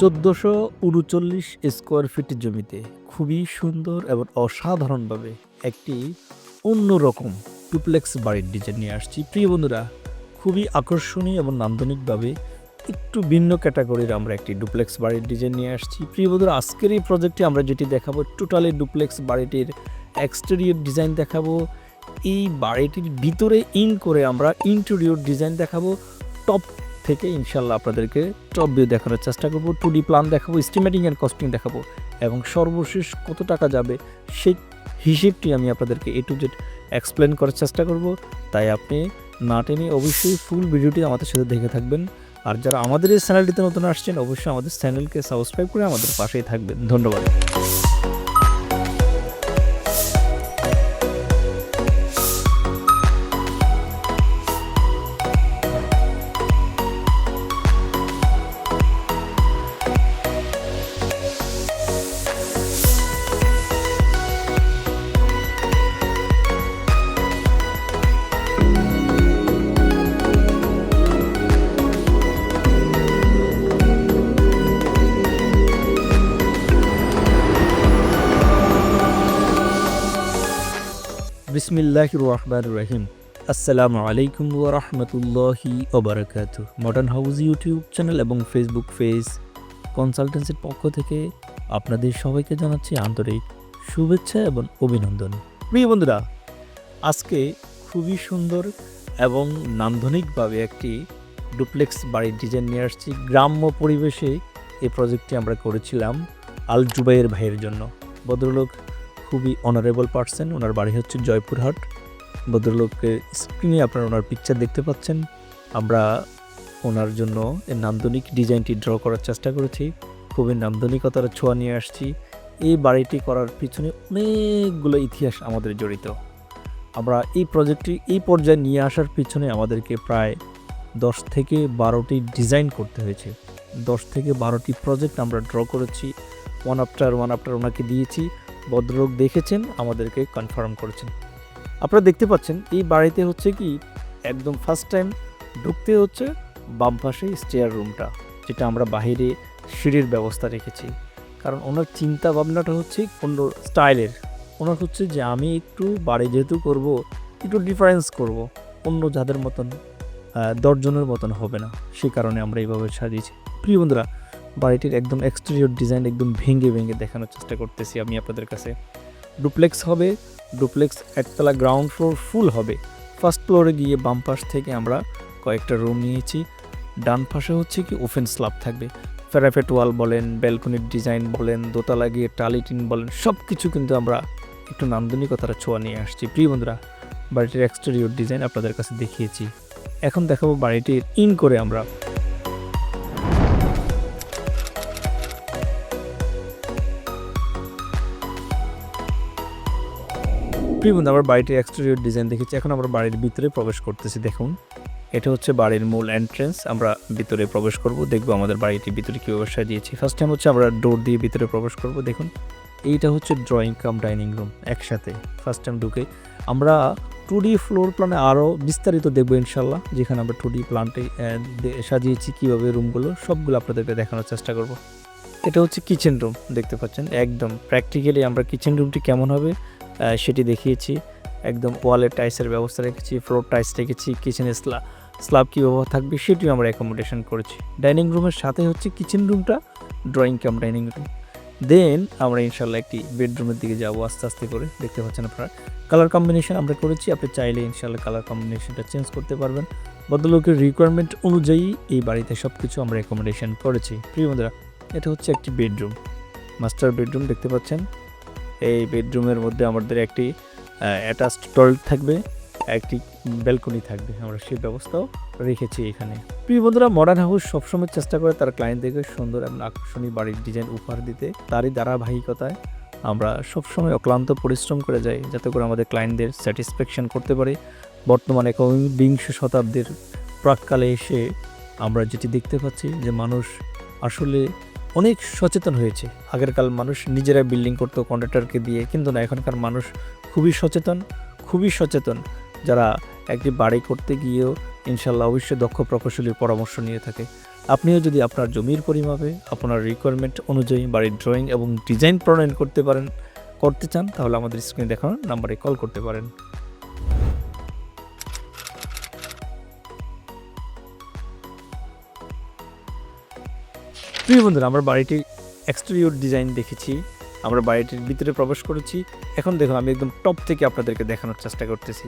চোদ্দোশো উনচল্লিশ square feet জমিতে খুবই সুন্দর এবং অসাধারণভাবে একটি অন্যরকম ডুপ্লেক্স বাড়ির ডিজাইন নিয়ে আসছি। প্রিয় বন্ধুরা, খুবই আকর্ষণীয় এবং নান্দনিকভাবে একটু ভিন্ন ক্যাটাগরির আমরা একটি ডুপ্লেক্স বাড়ির ডিজাইন নিয়ে আসছি। প্রিয় বন্ধুরা, আজকের এই প্রজেক্টে আমরা যেটি দেখাবো টোটালি ডুপ্লেক্স বাড়িটির এক্সটেরিয়র ডিজাইন দেখাবো। এই বাড়িটির ভিতরে ইন করে আমরা ইন্টেরিয়র ডিজাইন দেখাবো টপ থেকে ইনশাল্লাহ আপনাদেরকে টপ ভিউ দেখানোর চেষ্টা করব টু ডি প্ল্যান দেখাবো এস্টিমেটিং অ্যান্ড কস্টিং দেখাবো এবং সর্বশেষ কত টাকা যাবে সেই হিসেবটি আমি আপনাদেরকে এ টু জেড এক্সপ্লেন করার চেষ্টা করব। তাই আপনি না টেনে অবশ্যই ফুল ভিডিওটি আমাদের সাথে দেখে থাকবেন। আর যারা আমাদের এই চ্যানেলটিতে নতুন আসছেন, অবশ্যই আমাদের চ্যানেলকে সাবস্ক্রাইব করে আমাদের পাশেই থাকবেন। ধন্যবাদ। বিসমিল্লাহ রহমান রহিম আসসালামু আলাইকুম ওয়া রাহমাতুল্লাহি ওবারাকাত মডার্ন হাউস ইউটিউব চ্যানেল এবং ফেসবুক পেজ কনসালটেন্সির পক্ষ থেকে আপনাদের সবাইকে জানাচ্ছি আন্তরিক শুভেচ্ছা এবং অভিনন্দন। প্রিয় বন্ধুরা, আজকে খুবই সুন্দর এবং নান্দনিকভাবে একটি ডুপ্লেক্স বাড়ির ডিজাইন নিয়ে আসছি। গ্রাম্য পরিবেশে এই প্রজেক্টটি আমরা করেছিলাম আল জুবাইয়ের ভাইয়ের জন্য। ভদ্রলোক খুবই অনারেবল পার্সন ওনার বাড়ি হচ্ছে জয়পুরহাট। ভদ্রলোকের স্ক্রিনে আপনারা ওনার পিকচার দেখতে পাচ্ছেন। আমরা ওনার জন্য এই নান্দনিক ডিজাইনটি ড্র করার চেষ্টা করেছি। খুবই নান্দনিকতার ছোঁয়া নিয়ে আসছি। এই বাড়িটি করার পিছনে অনেকগুলো ইতিহাস আমাদের জড়িত। আমরা এই প্রজেক্টটি এই পর্যায়ে নিয়ে আসার পিছনে আমাদেরকে প্রায় দশ থেকে বারোটি ডিজাইন করতে হয়েছে। দশ থেকে বারোটি প্রজেক্ট আমরা ড্র করেছি। ওয়ান আফটার ওয়ান আফটার ওনাকে দিয়েছি। ভদ্রলোক দেখেছেন, আমাদেরকে কনফার্ম করেছেন। আপনারা দেখতে পাচ্ছেন, এই বাড়িতে হচ্ছে কি, একদম ফার্স্ট টাইম ঢুকতে হচ্ছে বাম পাশে স্টেয়ার রুমটা যেটা আমরা বাইরে সিঁড়ির ব্যবস্থা রেখেছি। কারণ ওনার চিন্তা ভাবনাটা হচ্ছে অন্য স্টাইলের। ওনার হচ্ছে যে আমি একটু বাড়ি যেহেতু করব, একটু ডিফারেন্স করব, অন্য যাদের মতন দশজনের মতন হবে না, সে কারণে আমরা এইভাবে সাজিয়েছি। প্রিয় বন্ধুরা বাড়িটির একদম এক্সটেরিয়র ডিজাইন একদম ভেঙে ভেঙে দেখানোর চেষ্টা করতেছি আমি আপনাদের কাছে। ডুপ্লেক্স হবে ডুপ্লেক্স একতলা গ্রাউন্ড ফ্লোর ফুল হবে। ফার্স্ট ফ্লোরে গিয়ে বাম পাশ থেকে আমরা কয়েকটা রুম নিয়েছি। ডান পাশে হচ্ছে কি ওপেন স্ল্যাব থাকবে। ফেরাফেট ওয়াল বলেন ব্যালকনির ডিজাইন বলেন, দোতলা গিয়ে টালিটিন বলেন সব কিছু কিন্তু আমরা একটু নান্দনিকতার ছোঁয়া নিয়ে আসছি। প্রিয় বন্ধুরা, বাড়িটির এক্সটেরিয়র ডিজাইন আপনাদের কাছে দেখিয়েছি। এখন দেখাবো বাড়িটির ইন করে আমরা। প্রিয় বন্ধু আমরা বাড়িটির এক্সটেরিয়র ডিজাইন দেখেছি। এখন আমরা বাড়ির ভিতরে প্রবেশ করতেছি, দেখুন। এটা হচ্ছে বাড়ির মূল এন্ট্রেন্স আমরা ভিতরে প্রবেশ করব, দেখব আমাদের বাড়িটির ভিতরে কীভাবে সাজিয়েছি ফার্স্ট টাইম হচ্ছে আমরা ডোর দিয়ে ভিতরে প্রবেশ করব, দেখুন। এইটা হচ্ছে ড্রয়িং কাম ডাইনিং রুম একসাথে। ফার্স্ট টাইম ঢুকে। আমরা টু ডি ফ্লোর প্ল্যানে আরও বিস্তারিত দেখব ইনশাল্লাহ যেখানে আমরা টু ডি প্ল্যানটে সাজিয়েছি, কীভাবে রুমগুলো সবগুলো আপনাদেরকে দেখানোর চেষ্টা করব। এটা হচ্ছে কিচেন রুম দেখতে পাচ্ছেন? একদম প্র্যাকটিক্যালি আমরা কিচেন রুমটি কেমন হবে? সেটি দেখিয়েছি। একদম ওয়ালের টাইসের ব্যবস্থা রেখেছি, ফ্লোর টাইস রেখেছি কিচেনের স্লা স্ল্যাব কী ব্যবহার থাকবে সেটিও আমরা অ্যাকোমোডেশন করেছি। ডাইনিং রুমের সাথে হচ্ছে কিচেন রুমটা drawing cum dining room then আমরা ইনশাল্লাহ একটি বেডরুমের দিকে যাব আস্তে আস্তে করে, দেখতে পাচ্ছেন আপনারা। কালার কম্বিনেশন আমরা করেছি, আপনি চাইলে ইনশাল্লাহ কালার কম্বিনেশনটা চেঞ্জ করতে পারবেন। ভদ্রলোকের রিকোয়ারমেন্ট অনুযায়ী এই বাড়িতে সব কিছু আমরা অ্যাকোমোডেশন করেছি। প্রিয় বন্ধুরা, এটা হচ্ছে একটি বেডরুম মাস্টার বেডরুম দেখতে পাচ্ছেন। এই বেডরুমের মধ্যে আমাদের একটি অ্যাটাচড টয়লেট থাকবে, একটি ব্যালকনি থাকবে। আমরা সেই ব্যবস্থাও রেখেছি এখানে। প্রিয় বন্ধুরা মডার্ন হাউস সবসময় চেষ্টা করে তার ক্লায়েন্টদেরকে সুন্দর এবং আকর্ষণীয় বাড়ির ডিজাইন উপহার দিতে। তারই ধারাবাহিকতায় আমরা সবসময় অক্লান্ত পরিশ্রম করে যাই, যাতে করে আমাদের ক্লায়েন্টদের স্যাটিসফ্যাকশন করতে পারি। বর্তমানে একবিংশ শতাব্দীর প্রাককালে এসে আমরা যেটি দেখতে পাচ্ছি যে মানুষ আসলে অনেক সচেতন হয়েছে। আগেরকাল মানুষ নিজেরা বিল্ডিং করতো কন্ট্রাক্টরকে দিয়ে, কিন্তু না, এখনকার মানুষ খুবই সচেতন খুবই সচেতন। যারা একটি বাড়ি করতে গিয়েও ইনশাল্লাহ অবশ্যই দক্ষ প্রকৌশলীর পরামর্শ নিয়ে থাকে। আপনিও যদি আপনার জমির পরিমাপে আপনার রিকোয়ারমেন্ট অনুযায়ী বাড়ির ড্রয়িং এবং ডিজাইন প্রণয়ন করতে পারেন, করতে চান, তাহলে আমাদের স্ক্রিনে দেখানো নাম্বারে কল করতে পারেন। প্রিয় বন্ধুরা, আমরা বাড়িটির এক্সটেরিয়র ডিজাইন দেখেছি, আমরা বাড়িটির ভিতরে প্রবেশ করেছি। এখন দেখুন, আমি একদম টপ থেকে আপনাদেরকে দেখানোর চেষ্টা করতেছি।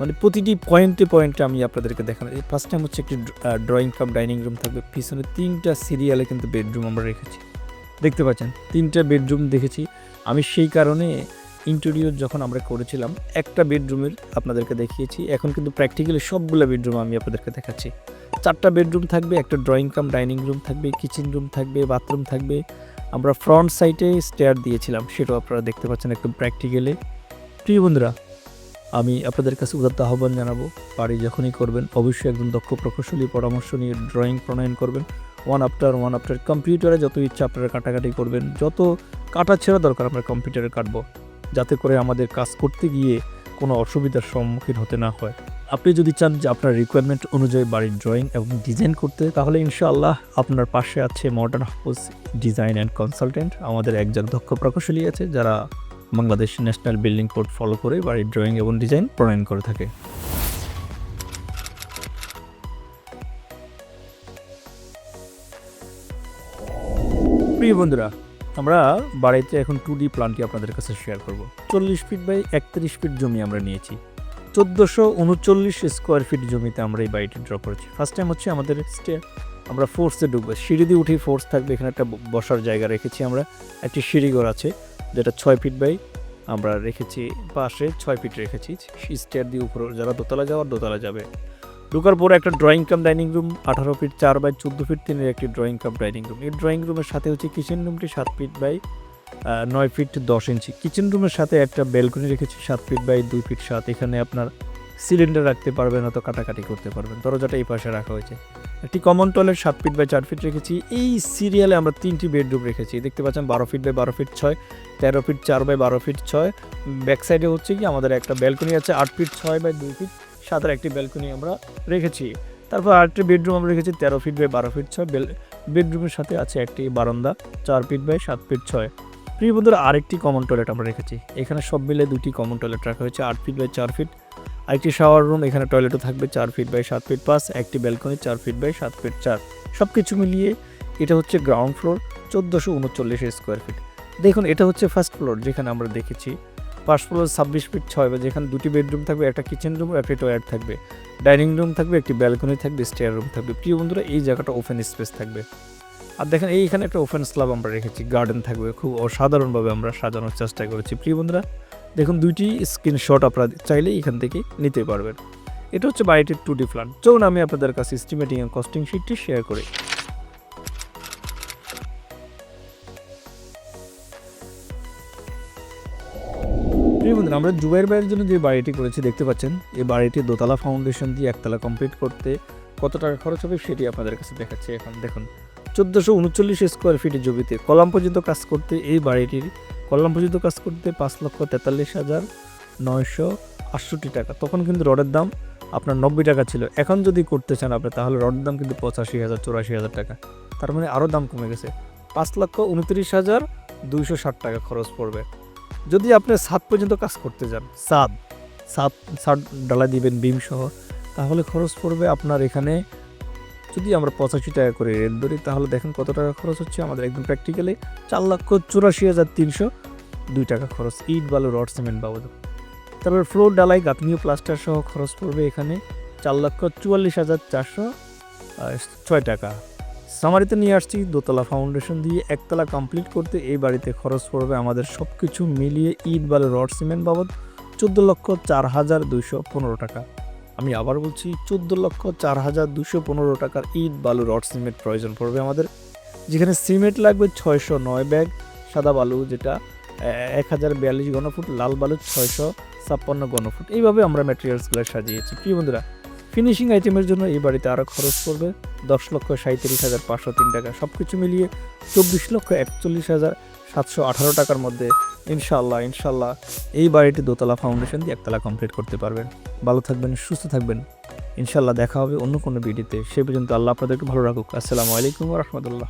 মানে প্রতিটি পয়েন্টে পয়েন্টে আমি আপনাদেরকে দেখানো ফার্স্ট টাইম হচ্ছে একটি ড্রয়িং কাম ডাইনিং রুম থাকবে। পিছনে তিনটা সিরিয়ালে কিন্তু বেডরুম আমরা রেখেছি। দেখতে পাচ্ছেন, তিনটা বেডরুম দেখেছি। আমি সেই কারণে ইন্টেরিয়র যখন আমরা করেছিলাম, একটা বেডরুমের আপনাদেরকে দেখিয়েছি। এখন কিন্তু প্র্যাকটিক্যালি সবগুলো বেডরুম আমি আপনাদেরকে দেখাচ্ছি। চারটা বেডরুম থাকবে, একটা ড্রয়িং কাম, ডাইনিং রুম থাকবে, কিচেন রুম থাকবে, বাথরুম থাকবে। আমরা ফ্রন্ট সাইডে স্টেয়ার দিয়েছিলাম, সেটাও আপনারা দেখতে পাচ্ছেন একদম প্র্যাকটিক্যালি। প্রিয় বন্ধুরা, আমি আপনাদের কাছে উদাত্ত আহ্বান জানাব, বাড়ি যখনই করবেন, অবশ্যই একজন দক্ষ প্রকৌশলী পরামর্শ নিয়ে ড্রয়িং প্রণয়ন করবেন। ওয়ান আফটার ওয়ান আফটার কম্পিউটারে যত ইচ্ছা আপনারা কাটাকাটি করবেন, যত কাটা ছেঁড়া দরকার আমরা কম্পিউটারে কাটবো, যাতে করে আমাদের কাজ করতে গিয়ে কোনো অসুবিধার সম্মুখীন হতে না হয়। আপনি যদি চান যে আপনার রিকোয়ারমেন্ট অনুযায়ী বাড়ির ড্রয়িং এবং ডিজাইন করতে, তাহলে ইনশাআল্লাহ আপনার পাশে আছে modern house design and consultant আমাদের একজন দক্ষ প্রকৌশলী আছে, যারা Bangladesh national building code follow করে বাড়ির ড্রয়িং এবং ডিজাইন প্রণয়ন করে থাকে। প্রিয় বন্ধুরা, আমরা বাড়িতে এখন টু ডি প্ল্যানটি আপনাদের কাছে শেয়ার করব। চল্লিশ ফিট বাই একত্রিশ ফিট জমি আমরা নিয়েছি। চোদ্দোশো উনচল্লিশ স্কোয়ার ফিট জমিতে আমরা এই বাড়িটি ড্র করেছি। ফার্স্ট টাইম হচ্ছে আমাদের স্টে আমরা ফোর্সে ঢুকবো সিঁড়ি দিয়ে উঠেই ফোর্স থাকবে, এখানে একটা বসার জায়গা রেখেছি আমরা। একটি সিঁড়িঘর আছে, যেটা ছয় ফিট বাই আমরা রেখেছি পাশে ছয় ফিট রেখেছি। স্টেয়ার দিয়ে উপরে, যারা দোতলা যাওয়ার দোতলা যাবে। ঢোকার পরে একটা ড্রয়িং কাম ডাইনিং রুম আঠারো ফিট চার বাই চোদ্দ ফিট তিনের একটি ড্রয়িং কাম ডাইনিং রুম এই ড্রয়িং রুমের সাথে হচ্ছে কিচেন রুমটি সাত ফিট বাই নয় ফিট দশ ইঞ্চি কিচেন রুমের সাথে একটা ব্যালকনি রেখেছি, সাত ফিট বাই দুই ফিট সাত। এখানে আপনার সিলিন্ডার রাখতে পারবেন অত কাটাকাটি করতে পারবেন। দরজাটা এই পাশে রাখা হয়েছে। একটি কমন টয়লেট সাত ফিট বাই চার ফিট রেখেছি। এই সিরিয়ালে আমরা তিনটি বেডরুম রেখেছি। দেখতে পাচ্ছেন বারো ফিট বাই বারো ফিট ছয়, তেরো ফিট চার বাই বারো ফিট ছয়। ব্যাক সাইডে হচ্ছে কি, আমাদের একটা ব্যালকনি আছে, আট ফিট ছয় বাই দুই ফিট সাতের একটি ব্যালকনি আমরা রেখেছি। তারপর আরেকটি বেডরুম আমরা রেখেছি, তেরো ফিট বাই বারো ফিট ছয়। বেডরুমের সাথে আছে একটি বারান্দা, চার ফিট বাই সাত ফিট ছয়। প্রিয় বন্ধুরা, আরেকটি কমন টয়লেট আমরা রেখেছি। এখানে সব মিলে দুটি কমন টয়লেট রাখা হয়েছে, আট ফিট বাই চার ফিট আরেকটি শাওয়ার রুম এখানে টয়লেটও থাকবে চার ফিট বাই সাত ফিট পাঁচ একটি ব্যালকনি চার ফিট বাই সাত ফিট চার। সব কিছু মিলিয়ে এটা হচ্ছে গ্রাউন্ড ফ্লোর চোদ্দোশো উনচল্লিশ স্কোয়ার ফিট দেখুন, এটা হচ্ছে ফার্স্ট ফ্লোর যেখানে আমরা দেখেছি। ফার্স্ট ফ্লোর ছাব্বিশ ফিট ছয় বা যেখানে দুটি বেডরুম থাকবে, একটা কিচেন রুম একটি টয়লেট থাকবে। ডাইনিং রুম থাকবে, একটি ব্যালকনি থাকবে স্টেয়ার রুম থাকবে। প্রিয় বন্ধুরা, এই জায়গাটা ওপেন স্পেস থাকবে। আর দেখেন, এইখানে একটা ওপেন স্ল্যাব আমরা রেখেছি গার্ডেন থাকবে। খুব অসাধারণভাবে আমরা সাজানোর চেষ্টা করেছি। প্রিয় বন্ধুরা, দেখুন, দুইটি স্ক্রিনশট আপনারা চাইলে এখান থেকে নিতে পারবেন। এটা হচ্ছে বাড়িটির টু ডি প্ল্যান চলুন, আমি আপনাদের কাছে এস্টিমেটিং এন্ড কস্টিং শিটটি শেয়ার করি। আমরা জুবাইর ভাইয়ের জন্য যে বাড়িটি করেছি, দেখতে পাচ্ছেন, এই বাড়িটি দোতলা ফাউন্ডেশন দিয়ে একতলা কমপ্লিট করতে কত টাকা খরচ হবে সেটি আপনাদের কাছে দেখাচ্ছি। এখন দেখুন চোদ্দোশো উনচল্লিশ স্কোয়ার ফিটের জমিতে কলাম পর্যন্ত কাজ করতে এই বাড়িটির কলাম পর্যন্ত কাজ করতে পাঁচ লক্ষ তেতাল্লিশ হাজার নয়শো আটষট্টি টাকা। তখন কিন্তু রডের দাম আপনার নব্বই টাকা ছিল। এখন যদি করতে চান আপনি, তাহলে রডের দাম কিন্তু পঁচাশি হাজার, চুরাশি হাজার টাকা। তার মানে আরও দাম কমে গেছে। পাঁচ লক্ষ উনত্রিশ হাজার দুইশো ষাট টাকা খরচ পড়বে। যদি আপনি সাত পর্যন্ত কাজ করতে যান সাত সাত সাত ডালা দিবেন বিম সহ তাহলে খরচ পড়বে আপনার এখানে যদি আমরা পঁচাশি টাকা করে রেট ধরি, তাহলে দেখেন কত টাকা খরচ হচ্ছে? আমাদের একদম প্র্যাকটিক্যালি চার লক্ষ চুরাশি হাজার তিনশো দুই টাকা খরচ। ইট, বালু, রড, সিমেন্ট বাবদ। তারপর ফ্লোর ডালাই গাঁথনীয় প্লাস্টার সহ খরচ পড়বে এখানে চার লক্ষ চুয়াল্লিশ হাজার চারশো ছয় টাকা। সামারিতে নিয়ে আসছি, দোতলা ফাউন্ডেশন দিয়ে একতলা কমপ্লিট করতে এই বাড়িতে খরচ পড়বে আমাদের সব কিছু মিলিয়ে ইট, বালু, রড, সিমেন্ট বাবদ চোদ্দ লক্ষ চার হাজার দুইশো পনেরো টাকা। আমি আবার বলছি, চোদ্দ লক্ষ চার হাজার দুশো পনেরো টাকার ইট বালু রড সিমেন্ট প্রয়োজন পড়বে আমাদের। যেখানে সিমেন্ট লাগবে ছয়শো নয় ব্যাগ, সাদা বালু যেটা এক হাজার বিয়াল্লিশ ঘনফুট, লাল বালু ছয়শো ছাপ্পান্ন ঘনফুট। এইভাবে আমরা ম্যাটেরিয়ালসগুলো সাজিয়েছি। প্রিয় বন্ধুরা ফিনিশিং আইটেমের জন্য এই বাড়িতে আরও খরচ পড়বে দশ লক্ষ সাঁত্রিশ হাজার পাঁচশো তিন টাকা। সব কিছু মিলিয়ে চব্বিশ লক্ষ একচল্লিশ হাজার সাতশো আঠারো টাকার মধ্যে ইনশাল্লাহ ইনশাল্লাহ এই বাড়িটি দোতলা ফাউন্ডেশন দিয়ে একতলা কমপ্লিট করতে পারবেন। ভালো থাকবেন, সুস্থ থাকবেন। ইনশাল্লাহ দেখা হবে অন্য কোনো ভিডিওতে সে পর্যন্ত আল্লাহ আপনাদেরকে ভালো রাখুক। আসসালামু আলাইকুম রহমতুল্লাহ।